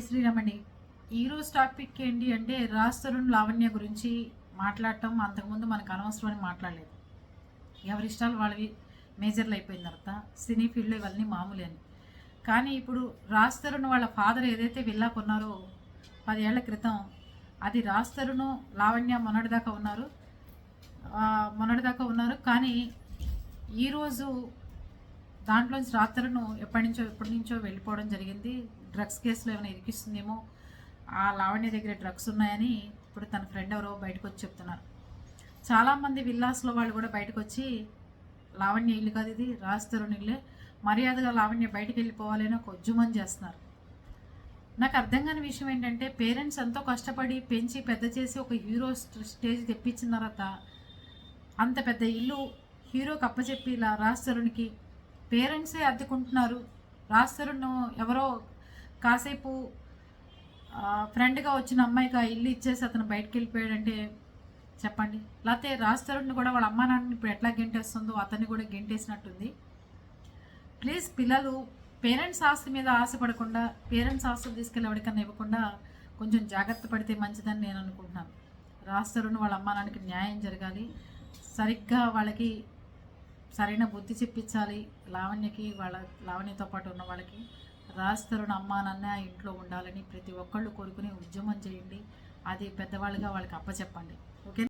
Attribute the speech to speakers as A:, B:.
A: శ్రీరమణి. ఈరోజు టాపిక్ ఏంటి అంటే రాస్తరుణ్ లావణ్య గురించి మాట్లాడటం. అంతకుముందు మనకు అనవసరం అని మాట్లాడలేదు. ఎవరి ఇష్టాలు వాళ్ళవి మేజర్లు అయిపోయిన తర్వాత సినీ ఫీల్డ్లో ఇవన్నీ మామూలే అని. కానీ ఇప్పుడు రాస్తరుణ్ వాళ్ళ ఫాదర్ ఏదైతే విల్లా కొన్నారో పదేళ్ళ క్రితం అది రాస్తరును లావణ్య మొన్నటిదాకా ఉన్నారు. మొన్నటిదాకా ఉన్నారు. కానీ ఈరోజు దాంట్లోంచి రాత్రులను ఎప్పటి నుంచో ఎప్పటి నుంచో వెళ్ళిపోవడం జరిగింది. డ్రగ్స్ కేసులో ఏమైనా ఇరికిస్తుందేమో ఆ లావణ్య దగ్గర డ్రగ్స్ ఉన్నాయని ఇప్పుడు తన ఫ్రెండ్ ఎవరో బయటకు వచ్చి చెప్తున్నారు. చాలామంది విల్లాస్లో వాళ్ళు కూడా బయటకు వచ్చి లావణ్య ఇల్లు కాదు ఇది రాస్తరుని ఇల్లే మర్యాదగా లావణ్య బయటకు వెళ్ళిపోవాలని ఒక ఉద్యమం చేస్తున్నారు. నాకు అర్థం కాని విషయం ఏంటంటే పేరెంట్స్ ఎంతో కష్టపడి పెంచి పెద్ద చేసి ఒక హీరో స్టేజ్ తెప్పించిన తర్వాత అంత పెద్ద ఇల్లు హీరోకి అప్పచెప్పి ఇలా రాస్తరునికి పేరెంట్సే అద్దెకుంటున్నారు. రాస్తారు ఎవరో కాసేపు ఫ్రెండ్గా వచ్చిన అమ్మాయికి ఆ ఇల్లు ఇచ్చేసి అతను బయటకు వెళ్ళిపోయాడంటే చెప్పండి. లేకపోతే రాస్తరుని కూడా వాళ్ళ అమ్మా నాన్నని ఇప్పుడు ఎట్లా గెంటేస్తుందో అతన్ని కూడా గెంటేసినట్టుంది. ప్లీజ్ పిల్లలు పేరెంట్స్ ఆస్తి మీద ఆశపడకుండా పేరెంట్స్ ఆస్తులు తీసుకెళ్ళి ఎవరికన్నా ఇవ్వకుండా కొంచెం జాగ్రత్త పడితే మంచిదని నేను అనుకుంటున్నాను. రాస్తరుని వాళ్ళ అమ్మా నాన్నకి న్యాయం జరగాలి. సరిగ్గా వాళ్ళకి సరైన బుద్ధి చెప్పించాలి. లావణ్యకి వాళ్ళ లావణ్యతో పాటు ఉన్న వాళ్ళకి రాస్తరుని అమ్మా నాన్న ఇంట్లో ఉండాలని ప్రతి ఒక్కళ్ళు కోరుకుని ఉద్యమం చేయండి. అది పెద్దవాళ్ళుగా వాళ్ళకి అప్పచెప్పండి. ఓకే